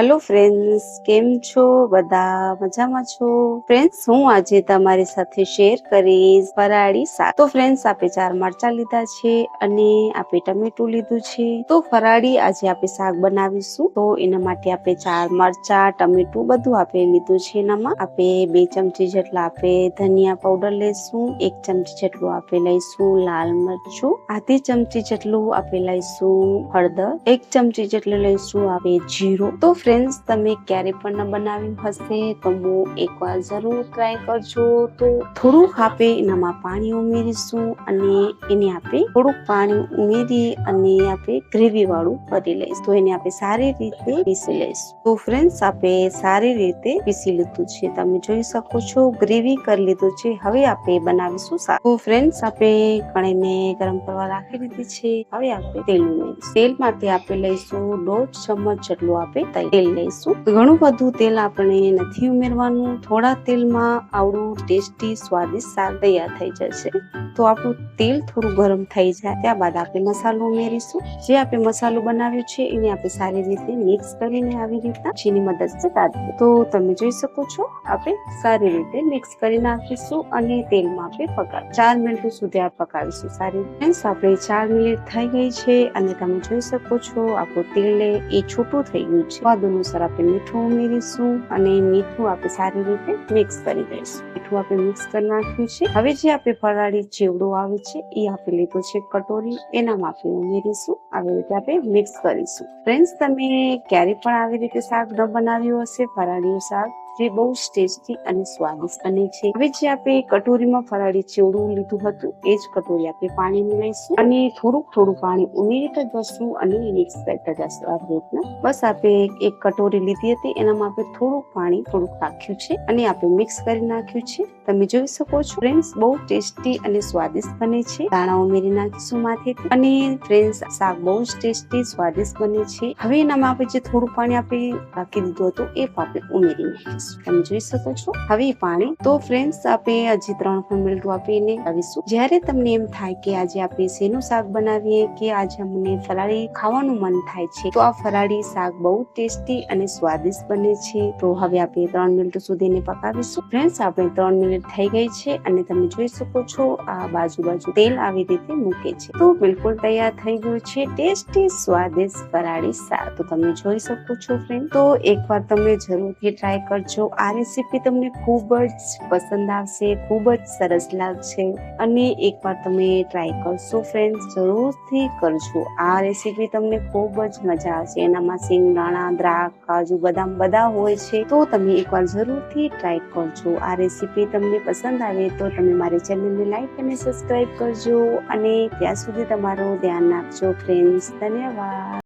Hello friends કેમ છો? બધા મજામાં છો? ફ્રેન્ડ્સ હું આજે તમારી સાથે શેર કરીશ ફરાળી શાક. તો ફ્રેન્ડ્સ આપણે ચાર મરચા લીધા છે અને આપણે ટમેટું લીધું છે. તો ફરાળી આજે આપણે શાક બનાવીશું. તો એના માટે આપણે ચાર મરચા, ટમેટું બધું આપણે લીધું છે એનામાં. આપણે બે ચમચી જેટલા આપણે ધનિયા પાવડર લઈશું એક ચમચી જેટલું આપણે લઈશું લાલ મરચું. આધી ચમચી જેટલું આપણે લઈશું હળદર. એક ચમચી જેટલું લઈશું આપણે જીરું. તો ફ્રેન્ડ્સ તમે ક્યારે પણ ન બનાવ્યું હશે, તો હું એકવાર જરૂર ટ્રાય કરજો. તો થોડુંક આપે એનામાં પાણી ઉમેરીશું અને એને આપણે થોડુંક પાણી ઉમેરી અને આપણે ગ્રેવી વાળું કરી લઈશું. તો એને આપણે સારી રીતે પીસી લઈશું. તો ફ્રેન્ડ્સ આપણે સારી રીતે પીસી લીધું છે. તમે જોઈ શકો છો ગ્રેવી કરી લીધું છે. હવે આપણે બનાવીશું શાક. તો ફ્રેન્ડ્સ આપણે કણીને ગરમ કરવા રાખી દીધી છે. હવે આપણે તેલ ઉમેરીશું. તેલમાંથી આપણે લઈશું દોઢ ચમચ જેટલું આપણે તેલ લઈશું. ઘણું બધું તેલ આપણે નથી ઉમેરવાનું. થોડા તેલમાં આવડું ટેસ્ટી, સ્વાદિષ્ટ શાક તૈયાર થઈ જશે. તો આપણું તેલ થોડું ગરમ થઈ જાય. ત્યારબાદ આપણે મસાલો ઉમેરીશું. જે આપણે મસાલો બનાવ્યો છે, એને આપણે સારી રીતે મિક્સ કરીને આવી રીતના ચીની મદદથી કાઢીએ તો તમે જોઈ શકો છો, આપણે સારી રીતે મિક્સ કરી નાખીશું અને તેલમાં આપણે પકાવ ચાર મિનિટ સુધી આ પકાવીશું. સારી રીતે. આપણે ચાર મિનિટ થઈ ગઈ છે અને તમે જોઈ શકો છો, આપણું તેલ એ છૂટું થઈ ગયું છે. સ્વાદ અનુસાર આપણે મીઠું ઉમેરીશું અને મીઠું આપણે સારી રીતે મિક્સ કરી દઈશું. મીઠું આપણે મિક્સ કરી નાખ્યું છે. હવે જે આપણે ફરાળી ચેવડો આવે છે, એ આપણે લીધો છે કટોરી. એનામાં આપણે ઉમેરીશું. આવી રીતે આપણે મિક્સ કરીશું. ફ્રેન્ડ્સ, તમે ક્યારે પણ આવી રીતે શાક ન બનાવ્યું હશે ફરાળીનું શાક જે બહુ ટેસ્ટી અને સ્વાદિષ્ટ બને છે. હવે જે આપણે કટોરીમાં ફરાળી ચેવડું લીધું હતું, એ જ કટોરી આપણે પાણી લઈશું અને થોડુંક થોડું પાણી ઉમેરી જશું અને મિક્સ કરતા જશું આ રીતના. બસ આપણે એક કટોરી લીધી હતી, એનામાં આપણે થોડુંક પાણી થોડુંક નાખ્યું છે અને આપણે મિક્સ કરી નાખ્યું છે. તમે જોઈ શકો છો, ફ્રેન્ડ્સ, બહુ ટેસ્ટી અને સ્વાદિષ્ટ બને છે. દાણા ઉમેરી નાખીશું માથેથી અને ફ્રેન્ડ્સ, શાક બહુ જ ટેસ્ટી, સ્વાદિષ્ટ બને છે. હવે એનામાં આપણે જે થોડું પાણી આપણે રાખી દીધું હતું, એ આપણે ઉમેરી નાખીશું. તમે જોઈ શકો છો? હવે પાણી. તો ફ્રેન્ડ્સ આપણે હજી ત્રણ ત્રણ મિનિટ આપીને આવીશું જ્યારે તમને એમ થાય કે આજે આપણે શેનું શાક બનાવીએ કે આજે અમને ફરાળી ખાવાનું મન થાય છે, તો આ ફરાળી શાક બહુ ટેસ્ટી અને સ્વાદિષ્ટ બને છે. તો હવે આપણે ત્રણ મિનિટ સુધી એને પકાવીશું. ફ્રેન્ડ્સ આપણે ત્રણ મિનિટ થઈ ગઈ છે અને તમે જોઈ શકો છો આ બાજુ બાજુ તેલ આવી રીતે મૂકે છે. તો બિલકુલ તૈયાર થઈ ગયું છે ટેસ્ટી, સ્વાદિષ્ટ ફરાળી શાક. તો તમે જોઈ શકો છો ફ્રેન્ડ તો એકવાર તમે જરૂરથી ટ્રાય કરજો. આ રેસીપી તમને ખૂબ જ પસંદ આવશે, ખૂબ જ સરસ લાગશે અને એકવાર તમે ટ્રાય કરશો ફ્રેન્ડ્સ જરૂરથી કરજો. આ રેસીપી તમને ખૂબ જ મજા આવશે. એનામાં સિંગદાણા દ્રાક્ષ, કાજુ, બદામ બધા હોય છે. તો તમે એકવાર જરૂરથી ટ્રાય કરજો. આ રેસીપી તમને પસંદ આવે તો તમે મારી ચેનલને લાઈક અને સબસ્ક્રાઈબ કરજો અને ત્યાં સુધી તમારું ધ્યાન રાખજો ફ્રેન્ડ્સ ધન્યવાદ.